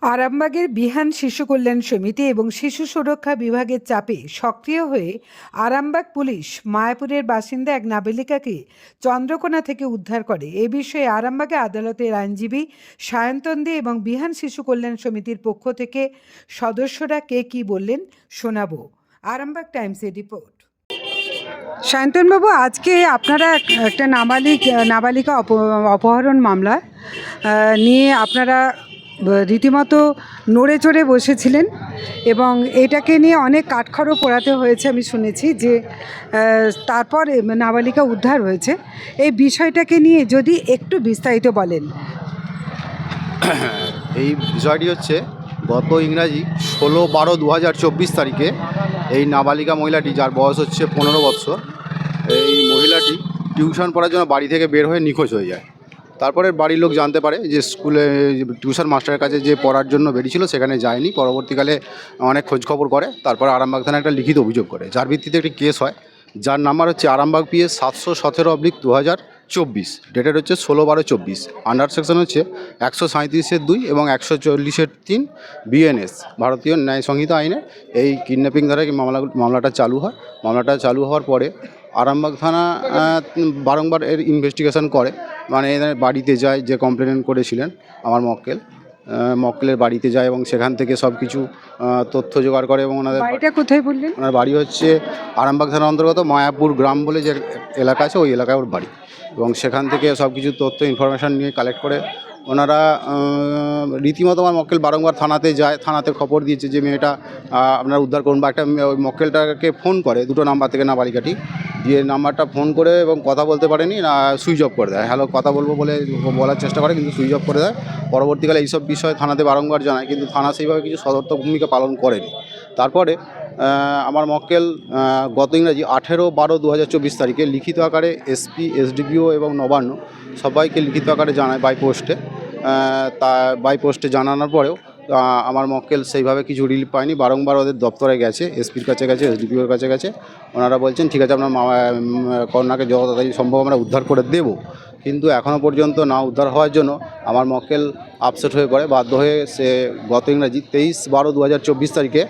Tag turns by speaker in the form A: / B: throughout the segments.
A: আরামবাগের বিহান শিশু কল্যাণ সমিতি এবং শিশু সুরক্ষা বিভাগের চাপে সক্রিয় হয়ে আরামবাগ পুলিশ মায়াপুরের বাসিন্দা এক নাবালিকাকে চন্দ্রকোনা থেকে উদ্ধার করে। এ বিষয়ে আরামবাগে আদালতের আইনজীবী সায়ন্তন দে এবং বিহান শিশু কল্যাণ সমিতির পক্ষ থেকে সদস্যরা কে কি বললেন শোনাবো। আরামবাগ টাইমসের রিপোর্ট। সায়ন্তনবাবু, আজকে আপনারা একটা নাবালিক, নাবালিকা অপ- অপহরণ মামলা নিয়ে আপনারা রীতিমতো নড়ে চড়ে বসেছিলেন এবং এটাকে নিয়ে অনেক কাঠখড়ও পোড়াতে হয়েছে আমি শুনেছি যে তারপর নাবালিকা উদ্ধার হয়েছে। এই বিষয়টাকে নিয়ে যদি একটু বিস্তারিত বলেন।
B: এই বিষয়টি হচ্ছে, গত ইংরাজি ষোলো বারো দু হাজার চব্বিশ তারিখে এই নাবালিকা মহিলাটি, যার বয়স হচ্ছে পনেরো বৎসর, এই মহিলাটি টিউশন পড়ার জন্য বাড়ি থেকে বের হয়ে নিখোঁজ হয়ে যায়। তারপরে বাড়ির লোক জানতে পারে যে স্কুলে টিউশন মাস্টারের কাছে যে পড়ার জন্য বেরিয়েছিল সেখানে যায়নি। পরবর্তীকালে অনেক খোঁজখবর করে, তারপর আরামবাগ থানায় একটা লিখিত অভিযোগ করে। যার ভিত্তিতে একটি কেস হয়, যার নাম্বার হচ্ছে আরামবাগ পিএস সাতশো সতেরো অব্লিক দু হাজার চব্বিশ। ডেটেড হচ্ছে ষোলো বারো চব্বিশ। আন্ডার সেকশন হচ্ছে একশো সাঁত্রিশের দুই এবং একশো চল্লিশের তিন বিএনএস ভারতীয় ন্যায় সংহিতা আইনে। এই কিডন্যাপিং দ্বারা মামলা মামলাটা চালু হয়? মামলাটা চালু হওয়ার পরে আরামবাগ থানা বারংবার এর ইনভেস্টিগেশন করে। মানে এদের বাড়িতে যায় যে কমপ্লেন করেছিলেন আমার মক্কেল। মক্কেলের বাড়িতে যায় এবং সেখান থেকে সব কিছু তথ্য জোগাড় করে এবং ওনাদের
A: বাড়িটা কোথায় বললেন?
B: ওনার বাড়ি হচ্ছে আরামবাগ থানার অন্তর্গত মায়াপুর গ্রাম বলে যে এলাকা আছে ওই এলাকায় ওর বাড়ি। এবং সেখান থেকে সব কিছু তথ্য ইনফরমেশান নিয়ে কালেক্ট করে ওনারা রীতিমতো আমার মক্কেল বারংবার থানাতে যায়, থানাতে খবর দিয়েছে যে মেয়েটা আপনারা উদ্ধার করুন বা একটা মক্কেলটাকে ফোন করে, দুটো নাম্বার থেকে নাবালিকাটি দিয়ে নাম্বারটা ফোন করে এবং কথা বলতে পারেনি, না, সুইচ অফ করে দেয়। হ্যালো, কথা বলব বলে বলার চেষ্টা করে, কিন্তু সুইচ অফ করে দেয়। পরবর্তীকালে এইসব বিষয়ে থানাতে বারংবার জানায়, কিন্তু থানা সেইভাবে কিছু সদর্থ ভূমিকা পালন করেনি। তারপরে আমার মক্কেল গত ইংরাজি আঠেরো বারো দু তারিখে লিখিত আকারে এসপি এসডিপিও এবং নবান্ন সবাইকে লিখিত আকারে জানায় বাই পোস্টে তা বাই পোস্টে জানানোর পরেও আমার মক্কেল সেইভাবে কিছু রিলিফ পায়নি। বারংবার ওদের দপ্তরে গেছে এসপির কাছে গেছে এসডিপিওর কাছে গেছে। ওনারা বলছেন, ঠিক আছে, আপনার কন্যাকে যত তাড়াতাড়ি সম্ভব আমরা উদ্ধার করে দেব। কিন্তু এখনও পর্যন্ত না উদ্ধার হওয়ার জন্য আমার মক্কেল আপসেট হয়ে পড়ে। বাধ্য হয়ে সে গত ইংরাজি তেইশ বারো দু তারিখে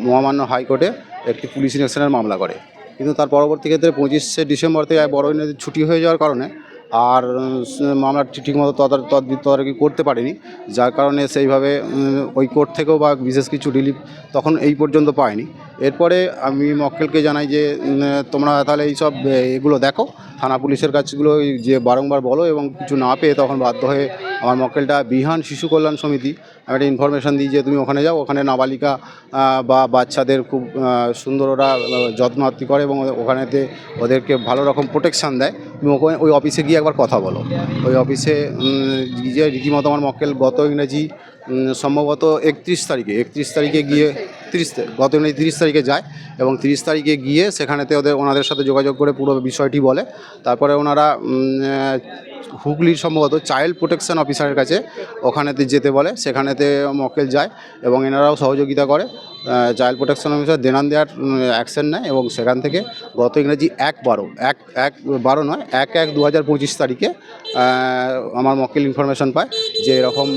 B: মহামান্য হাইকোর্টে একটি পুলিশ ইনভেকশনের মামলা করে। কিন্তু তার পরবর্তী ক্ষেত্রে পঁচিশে ডিসেম্বর থেকে বড় ছুটি হয়ে যাওয়ার কারণে আর মামলা ঠিক- ঠিকমতো তদার- তদারকি করতে পারেনি। যার কারণে সেইভাবে ওই কোর্ট থেকেও বা বিশেষ কিছু রিলিফ তখন এই পর্যন্ত পায়নি। এরপরে আমি মক্কেলকে জানাই যে তোমরা তাহলে এইসব এ, এগুলো দেখো। থানা পুলিশের কাজগুলো যে বারংবার বলো এবং কিছু না পেয়ে তখন বাধ্য হয়ে আমার মক্কেলটা বিহান শিশু কল্যাণ সমিতি আমি একটা ইনফরমেশান দিই যে তুমি ওখানে যাও ওখানে নাবালিকা বা বাচ্চাদের খুব সুন্দর ওরা যত্ন আত্তি করে এবং ওখানেতে ওদেরকে ভালো রকম প্রোটেকশান দেয়। তুমি ওখানে ওই অফিসে গিয়ে একবার কথা বলো। ওই অফিসে গিয়ে রীতিমতো আমার মক্কেল গত ইংরেজি সম্ভবত একত্রিশ তারিখে একত্রিশ তারিখে গিয়ে তিরিশ গত ইংরেজি তিরিশ তারিখে যায় এবং তিরিশ তারিখে গিয়ে সেখানেতে ওদের ওনাদের সাথে যোগাযোগ করে পুরো বিষয়টি বলে। তারপরে ওনারা হুগলির সম্ভবত চাইল্ড প্রোটেকশন অফিসারের কাছে ওখানেতে যেতে বলে, সেখানেতে মক্কেল যায় এবং এনারাও সহযোগিতা করে। চাইল্ড প্রোটেকশন অফিসার দেনান দেওয়ার অ্যাকশন নেয় এবং সেখান থেকে গত ইংরেজি এক বারো, এক এক বারো নয়, এক এক দু হাজার পঁচিশ তারিখে আমার মক্কেল ইনফরমেশন পায় যে এরকম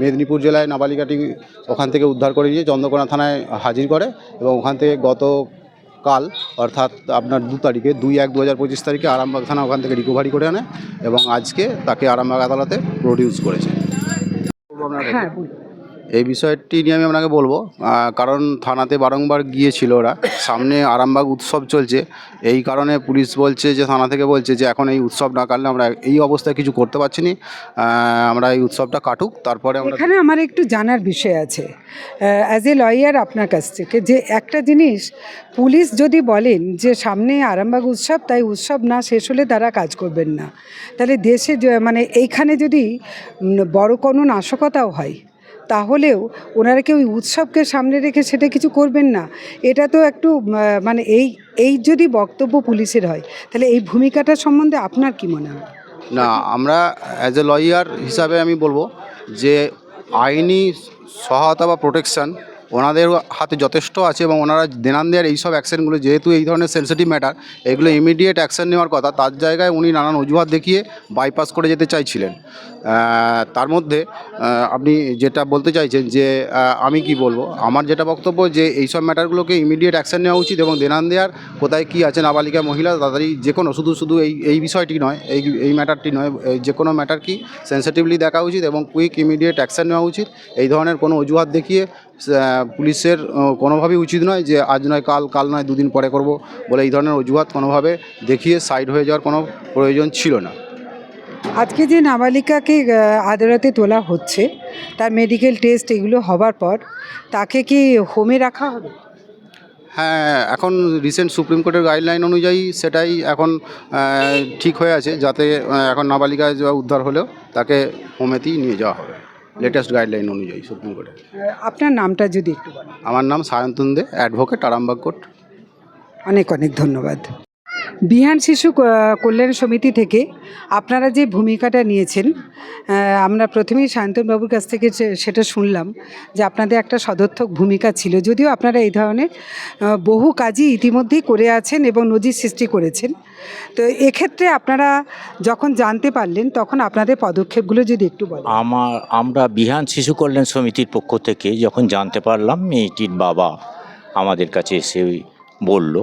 B: মেদিনীপুর জেলায় নাবালিকাটি ওখান থেকে উদ্ধার করে নিয়ে চন্দ্রকোনা থানায় হাজির করে এবং ওখান থেকে গত কাল অর্থাৎ আপনার দু তারিখে, দুই এক দু হাজার পঁচিশ তারিখে আরামবাগ থানা ওখান থেকে রিকভারি করে আনে এবং আজকে তাকে আরামবাগ আদালতে প্রডিউস করেছে
A: হ্যাঁ।
B: এই বিষয়টি নিয়ে আমি আপনাকে বলব কারণ থানাতে বারংবার গিয়েছিল ওরা। সামনে আরামবাগ উৎসব চলছে, এই কারণে পুলিশ বলছে যে, থানা থেকে বলছে যে, এখন এই উৎসব না কাটলে আমরা এই অবস্থায় কিছু করতে পারছি না। আমরা এই উৎসবটা কাটুক, তারপরে
A: এখানে আমার একটু জানার বিষয় আছে। অ্যাজ এ লয়ার আপনার কাছ থেকে, যে একটা জিনিস, পুলিশ যদি বলেন যে, সামনে আরামবাগ উৎসব, তাই উৎসব না শেষ হলে তারা কাজ করবেন না। তাহলে দেশে মানে এইখানে যদি বড় কোনো নাশকতাও হয় তাহলেও ওনারা কেউ উৎসবকে সামনে রেখে সেটা কিছু করবেন না। এটা তো একটু মানে এই এই যদি বক্তব্য পুলিশের হয়, তাহলে এই ভূমিকাটা সম্বন্ধে আপনার কি মনে হয়?
B: না, আমরা অ্যাজ এ লয়ার হিসাবে আমি বলব যে আইনি সহায়তা বা প্রোটেকশান ওনাদের হাতে যথেষ্ট আছে এবং ওনারা দেনান দেওয়ার এইসব অ্যাকশনগুলো, যেহেতু এই ধরনের সেন্সিটিভ ম্যাটার এগুলো ইমিডিয়েট অ্যাকশন নেওয়ার কথা, তার জায়গায় উনি নানান অজুহাত দেখিয়ে বাইপাস করে যেতে চাইছিলেন। তার মধ্যে আপনি যেটা বলতে চাইছেন যে আমি কি বলব? আমার যেটা বক্তব্য যে, এইসব ম্যাটারগুলোকে ইমিডিয়েট অ্যাকশন নেওয়া উচিত এবং দেনান দেওয়ার কোথায় কী আছে, নাবালিকা, মহিলা, তাড়াতাড়ি যে কোনো, শুধু শুধু এই এই বিষয়টি নয়, এই এই ম্যাটারটি নয় যে কোনো ম্যাটার কি সেন্সিটিভলি দেখা উচিত এবং কুইক ইমিডিয়েট অ্যাকশন নেওয়া উচিত। এই ধরনের কোনো অজুহাত দেখিয়ে পুলিশের কোনোভাবেই উচিত নয় যে আজ নয় কাল কাল নয় দুদিন পরে করব বলে এই ধরনের অজুহাত কোনোভাবে দেখিয়ে সাইড হয়ে যাওয়ার কোনো প্রয়োজন ছিল না।
A: আজকে যে নাবালিকাকে আদালতে তোলা হচ্ছে তার মেডিকেল টেস্ট এগুলো হবার পর তাকে কি হোমে রাখা হবে?
B: হ্যাঁ এখন রিসেন্ট সুপ্রিম কোর্টের গাইডলাইন অনুযায়ী সেটাই এখন ঠিক হয়ে আছে যাতে এখন নাবালিকা যা উদ্ধার হলেও তাকে হোমেতেই নিয়ে যাওয়া হবে। লেটেস্ট গাইডলাইন অনুযায়ী সুপ্রিম কোর্টের
A: আপনার নামটা যদি একটু বলেন।
B: আমার নাম সায়ন্তন দে অ্যাডভোকেট আরামবাগ কোর্ট
A: অনেক অনেক ধন্যবাদ। বিহান শিশু কল্যাণ সমিতি থেকে আপনারা যে ভূমিকাটা নিয়েছেন আমরা প্রথমেই সায়ন্তনবাবুর কাছ থেকে সেটা শুনলাম যে আপনাদের একটা সদর্থক ভূমিকা ছিল। যদিও আপনারা এই ধরনের বহু কাজই ইতিমধ্যেই করে আছেন এবং নজির সৃষ্টি করেছেন। তো এক্ষেত্রে আপনারা যখন জানতে পারলেন, তখন আপনাদের পদক্ষেপগুলো যদি একটু বলেন।
C: আমার, আমরা বিহান শিশু কল্যাণ সমিতির পক্ষ থেকে যখন জানতে পারলাম, মেয়েটির বাবা আমাদের কাছে এসে বলল,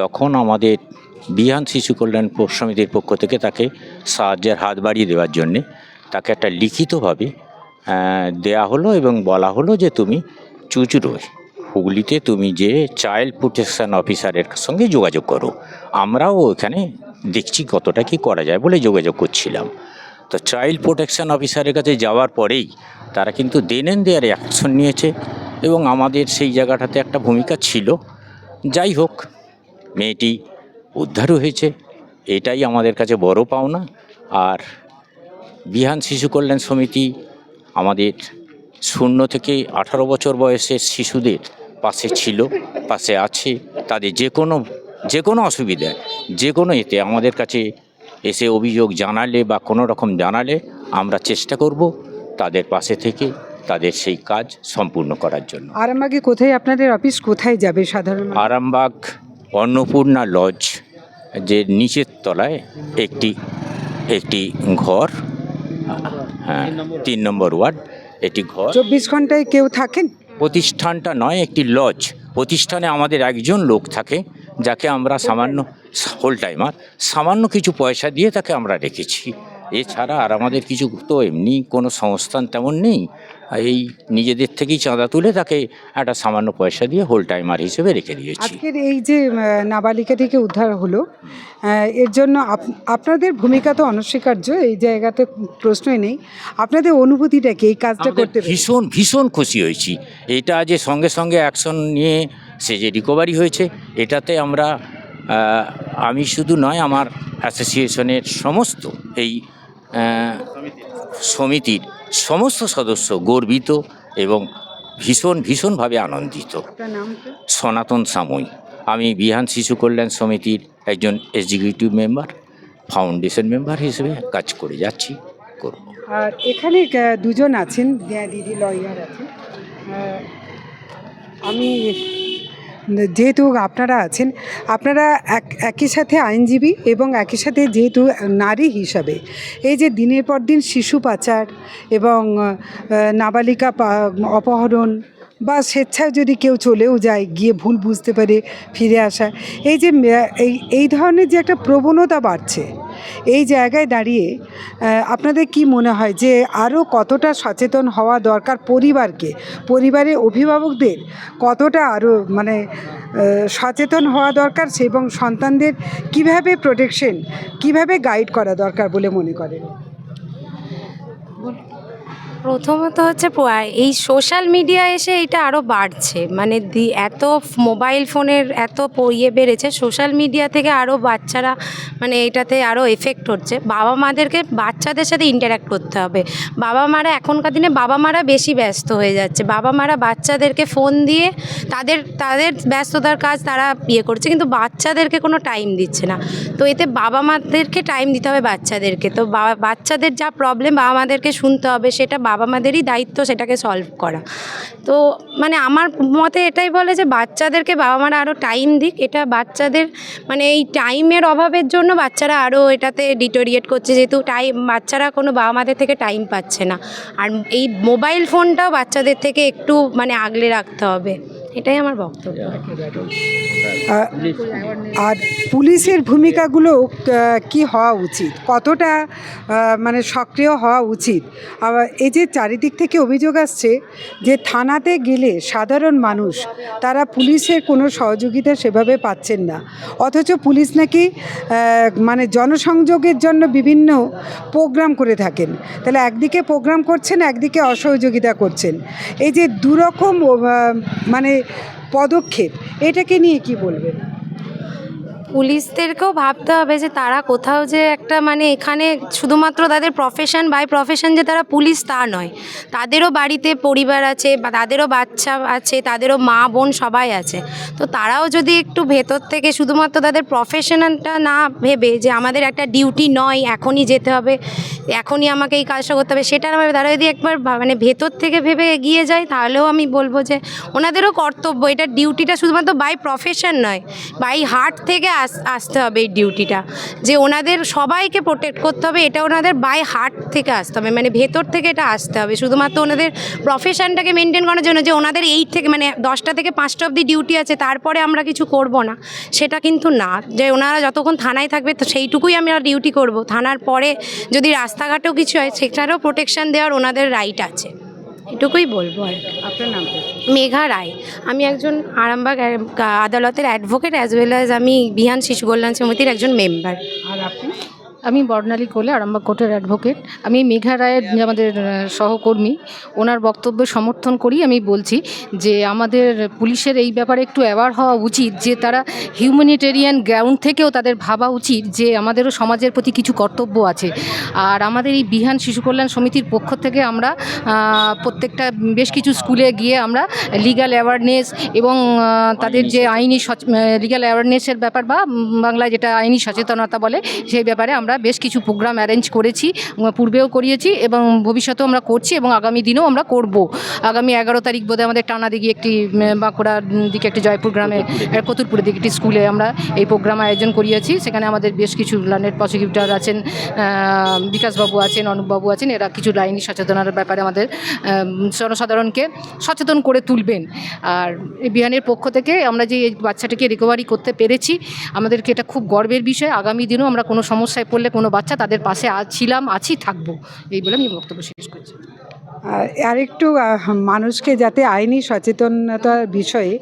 C: তখন আমাদের বিহান শিশু কল্যাণ সমিতির পক্ষ থেকে তাকে সাহায্যের হাত বাড়িয়ে দেওয়ার জন্যে তাকে একটা লিখিতভাবে দেয়া হলো এবং বলা হলো যে তুমি চুচুড়োয় হুগলিতে তুমি যে চাইল্ড প্রোটেকশন অফিসারের সঙ্গে যোগাযোগ করো, আমরাও ওখানে দেখছি কতটা কি করা যায় বলে যোগাযোগ করছিলাম। তো চাইল্ড প্রোটেকশন অফিসারের কাছে যাওয়ার পরেই তারা কিন্তু দেন এন দেয়ার অ্যাকশন নিয়েছে এবং আমাদের সেই জায়গাটাতে একটা ভূমিকা ছিল। যাই হোক, মেয়েটি উদ্ধারও হয়েছে। এটাই আমাদের কাছে বড় পাওনা। আর বিহান শিশু কল্যাণ সমিতি আমাদের শূন্য থেকে আঠারো বছর বয়সের শিশুদের পাশে ছিল পাশে আছে। তাদের যে কোনো যে কোনো অসুবিধায় যে কোনো এতে আমাদের কাছে এসে অভিযোগ জানালে বা কোনো রকম জানালে আমরা চেষ্টা করব তাদের পাশে থেকে তাদের সেই কাজ সম্পূর্ণ করার জন্য।
A: আরামবাগে কোথায়? আপনাদের অফিস কোথায় যাবে সাধারণ
C: আরামবাগ অন্নপূর্ণা লজ। যে নিচের তলায় একটি একটি ঘর হ্যাঁ তিন নম্বর ওয়ার্ড একটি ঘর।
A: চব্বিশ ঘন্টায় কেউ থাকেন?
C: প্রতিষ্ঠানটা নয় একটি লজ। প্রতিষ্ঠানে আমাদের একজন লোক থাকে যাকে আমরা সামান্য হোল টাইমার সামান্য কিছু পয়সা দিয়ে তাকে আমরা রেখেছি। এছাড়া আর আমাদের কিছু তো এমনি কোনো সংস্থান তেমন নেই। এই নিজেদের থেকেই চাঁদা তুলে তাকে একটা সামান্য পয়সা দিয়ে হোল টাইমার হিসেবে রেখে দিয়েছি।
A: আজকের এই যে আহ, নাবালিকাটিকে উদ্ধার হলো এর জন্য আপনাদের ভূমিকা তো অনস্বীকার্য এই জায়গাতে প্রশ্নই নেই। আপনাদের অনুভূতিটা কি? এই কাজটা করতে
C: ভীষণ ভীষণ খুশি হয়েছি। এটা যে সঙ্গে সঙ্গে অ্যাকশন নিয়ে সে যে রিকভারি হয়েছে এটাতে আমরা আমি শুধু নয় আমার অ্যাসোসিয়েশনের সমস্ত এই সমিতির সমস্ত সদস্য গর্বিত এবং ভীষণ ভীষণভাবে আনন্দিত? সনাতন সাময়ী আমি বিহান শিশু কল্যাণ সমিতির একজন এক্সিকিউটিভ মেম্বার ফাউন্ডেশন মেম্বার হিসেবে কাজ করে যাচ্ছি করব।
A: আর এখানে দুজন আছেন দিদি লয়ার আছেন। আমি যেহেতু আপনারা আছেন, আপনারা এক, একই সাথে আইনজীবী এবং একই সাথে যেহেতু নারী হিসাবে, এই যে দিনের পর দিন শিশু পাচার এবং নাবালিকা অপহরণ বা স্বেচ্ছায় যদি কেউ চলেও যায়, গিয়ে ভুল বুঝতে পারে, ফিরে আসা, এই যে এই এই ধরনের যে একটা প্রবণতা বাড়ছে, এই জায়গায় দাঁড়িয়ে আপনাদের কি মনে হয় যে আরও কতটা সচেতন হওয়া দরকার পরিবারকে? পরিবারের অভিভাবকদের কতটা আরও মানে সচেতন হওয়া দরকার এবং সন্তানদের কীভাবে প্রোটেকশন কীভাবে গাইড করা দরকার বলে মনে করেন?
D: প্রথমত হচ্ছে এই সোশ্যাল মিডিয়া এসে এটা আরও বাড়ছে। মানে দি, এত মোবাইল ফোনের এত ইয়ে বেড়েছে, সোশ্যাল মিডিয়া থেকে আরও বাচ্চারা মানে এটাতে আরও এফেক্ট হচ্ছে। বাবা মাদেরকে বাচ্চাদের সাথে ইন্টারাক্ট করতে হবে। বাবা মারা এখনকার দিনে বাবা মারা বেশি ব্যস্ত হয়ে যাচ্ছে। বাবা মারা বাচ্চাদেরকে ফোন দিয়ে তাদের তাদের ব্যস্ততার কাজ তারা ইয়ে করছে। কিন্তু বাচ্চাদেরকে কোনো টাইম দিচ্ছে না। তো এতে বাবা মাদেরকে টাইম দিতে হবে বাচ্চাদেরকে। তো বাচ্চাদের যা প্রবলেম বাবা মাদেরকে শুনতে হবে, সেটা বাবা মাদেরই দায়িত্ব সেটাকে সলভ করা। তো মানে আমার মতে এটাই বলে যে বাচ্চাদেরকে বাবা মারা আরও টাইম দিক। এটা বাচ্চাদের মানে এই টাইমের অভাবের জন্য বাচ্চারা আরও এটাতে ডিটোরিয়েট করছে। যেহেতু টাইম বাচ্চারা কোনো বাবা মাদের থেকে টাইম পাচ্ছে না। আর এই মোবাইল ফোনটাও বাচ্চাদের থেকে একটু মানে আগলে রাখতে হবে। এটাই আমার বক্তব্য।
A: আর পুলিশের ভূমিকাগুলো কি হওয়া উচিত? কতটা মানে সক্রিয় হওয়া উচিত? আবার এই যে চারিদিক থেকে অভিযোগ আসছে যে থানাতে গেলে সাধারণ মানুষ তারা পুলিশের কোনো সহযোগিতা সেভাবে পাচ্ছেন না। অথচ পুলিশ নাকি মানে জনসংযোগের জন্য বিভিন্ন প্রোগ্রাম করে থাকেন। তাহলে একদিকে প্রোগ্রাম করছেন একদিকে অসহযোগিতা করছেন। এই যে দুরকম মানে পদক্ষেপ এটাকে নিয়ে কি বলবেন?
D: পুলিশদেরকেও ভাবতে হবে যে তারা কোথাও যে একটা মানে এখানে শুধুমাত্র তাদের প্রফেশন বাই প্রফেশন যে তারা পুলিশ তা নয়। তাদেরও বাড়িতে পরিবার আছে বা তাদেরও বাচ্চা আছে, তাদেরও মা বোন সবাই আছে। তো তারাও যদি একটু ভেতর থেকে শুধুমাত্র তাদের প্রফেশনালটা না ভেবে যে আমাদের একটা ডিউটি নয়, এখনই যেতে হবে, এখনই আমাকে এই কাজটা করতে হবে, সেটা ভেবে তারা যদি একবার মানে ভেতর থেকে ভেবে এগিয়ে যায়, তাহলেও আমি বলব যে ওনাদেরও কর্তব্য, এটা ডিউটিটা শুধুমাত্র বাই প্রফেশন নয় বাই হার্ট থেকে আসতে হবে এই ডিউটিটা যে ওনাদের সবাইকে প্রোটেক্ট করতে হবে, এটা ওনাদের বাই হার্ট থেকে আসতে হবে। মানে ভেতর থেকে এটা আসতে হবে। শুধুমাত্র ওনাদের প্রফেশনটাকে মেনটেন করার জন্য যে ওনাদের এইট থেকে মানে দশটা থেকে পাঁচটা অবধি ডিউটি আছে, তারপরে আমরা কিছু করব না। সেটা কিন্তু না। যে ওনারা যতক্ষণ থানায় থাকবে, তো সেইটুকুই আমরা ডিউটি করব। থানার পরে যদি রাস্তাঘাটেও কিছু হয়, সেটারও প্রোটেকশন দেওয়ার ওনাদের রাইট আছে। এটুকুই বলব আর
A: আপনার নাম
D: মেঘা রায়। আমি একজন আরামবাগ আদালতের অ্যাডভোকেট অ্যাজ ওয়েল অ্যাজ আমি বিহান শিশু কল্যাণ সমিতির একজন মেম্বার
A: আর আপনি?
E: আমি বর্ণালী কোলে আরামবাগ কোর্টের অ্যাডভোকেট আমি মেঘা রায়ের আমাদের সহকর্মী। ওনার বক্তব্য সমর্থন করি আমি বলছি যে আমাদের পুলিশের এই ব্যাপারে একটু অ্যাওয়ার হওয়া উচিত যে তারা হিউম্যানিটেরিয়ান গ্রাউন্ড থেকেও তাদের ভাবা উচিত যে আমাদেরও সমাজের প্রতি কিছু কর্তব্য আছে। আর আমাদের এই বিহান শিশু কল্যাণ সমিতির পক্ষ থেকে আমরা প্রত্যেকটা বেশ কিছু স্কুলে গিয়ে আমরা লিগ্যাল অ্যাওয়ারনেস এবং তাদের যে আইনি লিগ্যাল অ্যাওয়ারনেসের ব্যাপার বা বাংলায় যেটা আইনি সচেতনতা বলে সেই ব্যাপারে আমরা বেশ কিছু প্রোগ্রাম অ্যারেঞ্জ করেছি পূর্বেও করিয়েছি এবং ভবিষ্যতেও আমরা করছি এবং আগামী দিনেও আমরা করব। আগামী এগারো তারিখ বোধহয় আমাদের টানা দিকে একটি বাঁকুড়ার দিকে একটি জয়পুর গ্রামে কতুরপুরের দিকে একটি স্কুলে আমরা এই প্রোগ্রাম আয়োজন করিয়েছি। সেখানে আমাদের বেশ কিছু লার্নেড প্রসিকিউটার আছেন বিকাশবাবু আছেন অনুপবাবু আছেন এরা কিছু আইনি সচেতনার ব্যাপারে আমাদের জনসাধারণকে সচেতন করে তুলবেন। আর এই বিহানের পক্ষ থেকে আমরা যে এই বাচ্চাটাকে রিকভারি করতে পেরেছি আমাদেরকে এটা খুব গর্বের বিষয়। আগামী দিনেও আমরা কোনো সমস্যায় পড়লে কোনো বাচ্চা তাদের পাশে ছিলাম আছি থাকব। এই বলে আমি বক্তব্য শেষ করছি।
A: আর আরেকটু আহ, মানুষকে যাতে আইনি সচেতনতার বিষয়ে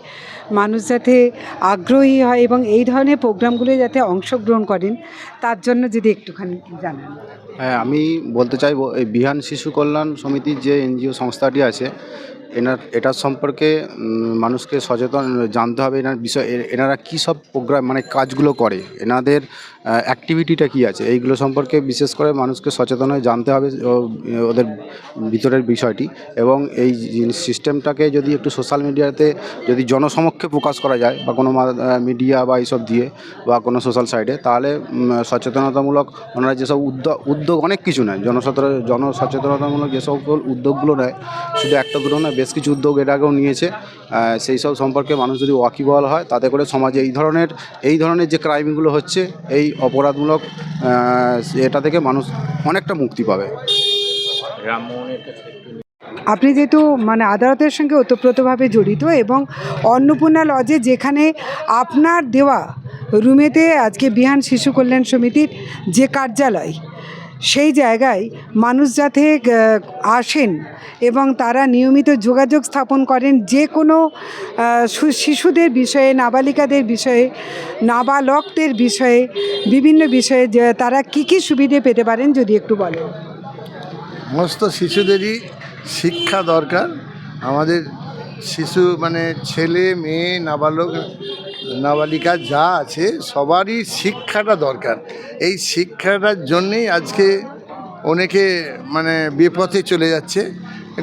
A: মানুষ যাতে আগ্রহী হয় এবং এই ধরনের প্রোগ্রামগুলো যাতে অংশগ্রহণ করেন তার জন্য যদি একটুখানি জানান।
B: হ্যাঁ আমি বলতে চাইব এই বিহান শিশু কল্যাণ সমিতির যে এনজিও সংস্থাটি আছে এনার এটার সম্পর্কে মানুষকে সচেতন জানতে হবে এনার বিষয় এনারা কী সব প্রোগ্রাম মানে কাজগুলো করে। এনাদের অ্যাক্টিভিটিটা কী আছে? এইগুলো সম্পর্কে বিশেষ করে মানুষকে সচেতন হয়ে জানতে হবে ওদের ভিতরের বিষয়টি। এবং এই সিস্টেমটাকে যদি একটু সোশ্যাল মিডিয়াতে যদি জনসমক্ষে প্রকাশ করা যায়, বা কোনো মিডিয়া বা এইসব দিয়ে, বা কোনো সোশ্যাল সাইটে তাহলে সচেতনতামূলক ওনারা যেসব উদ্যোগ উদ্যোগ অনেক কিছু নেয়। জনসচেতন জনসচেতনতামূলক যে সকল উদ্যোগগুলো নেয়, শুধু একটা দুটো নয়, বেশ কিছু উদ্যোগ এর আগেও নিয়েছে। সেই সব সম্পর্কে মানুষ যদি ওয়াকিবহাল হয়, তাতে করে সমাজে এই ধরনের এই ধরনের যে ক্রাইমগুলো হচ্ছে, এই অপরাধমূলক এটা থেকে মানুষ অনেকটা মুক্তি পাবে।
A: আপনি যেহেতু মানে আদালতের সঙ্গে ওতপ্রোতভাবে জড়িত এবং অন্নপূর্ণা লজে যেখানে আপনার দেওয়া রুমেতে আজকে বিহান শিশু কল্যাণ সমিতির যে কার্যালয় সেই জায়গায় মানুষ যাতে আসেন এবং তারা নিয়মিত যোগাযোগ স্থাপন করেন যে কোনো শিশুদের বিষয়ে, নাবালিকাদের বিষয়ে, নাবালকদের বিষয়ে, বিভিন্ন বিষয়ে তারা কী কী সুবিধে পেতে পারেন যদি একটু বলেন।
F: সমস্ত শিশুদেরই শিক্ষা দরকার। আমাদের শিশু মানে ছেলে, মেয়ে, নাবালক নাবালিকা যা আছে, সবারই শিক্ষাটা দরকার। এই শিক্ষাটার জন্যেই আজকে অনেকে মানে বিপথে চলে যাচ্ছে।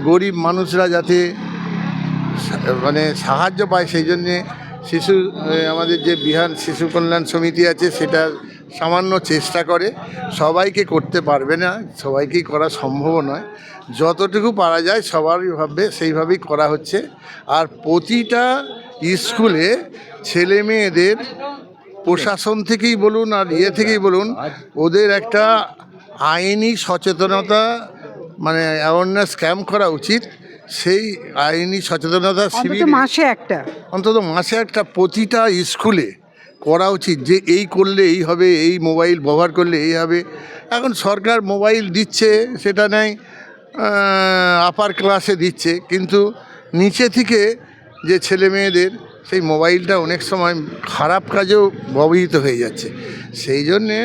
F: গরিব মানুষরা যাতে মানে সাহায্য পায় সেই জন্যে শিশু আমাদের যে বিহার শিশু কল্যাণ সমিতি আছে, সেটা সামান্য চেষ্টা করে। সবাইকে করতে পারবে না, সবাইকেই করা সম্ভব নয়। যতটুকু পারা যায়, সবারই ভাবে সেইভাবেই করা হচ্ছে। আর প্রতিটা স্কুলে ছেলে মেয়েদের প্রশাসন থেকেই বলুন আর ইয়ে থেকেই বলুন ওদের একটা আইনি সচেতনতা মানে অ্যাওয়ারনেস ক্যাম্প করা উচিত। সেই আইনি সচেতনতা শিবির
A: মাসে একটা।
F: অন্তত মাসে একটা প্রতিটা স্কুলে করা উচিত যে এই করলে এই হবে এই মোবাইল ব্যবহার করলে এই হবে। এখন সরকার মোবাইল দিচ্ছে সেটা নেয় আপার ক্লাসে দিচ্ছে কিন্তু নিচে থেকে যে ছেলে মেয়েদের সেই মোবাইলটা অনেক সময় খারাপ কাজেও ব্যবহৃত হয়ে যাচ্ছে। সেই জন্যে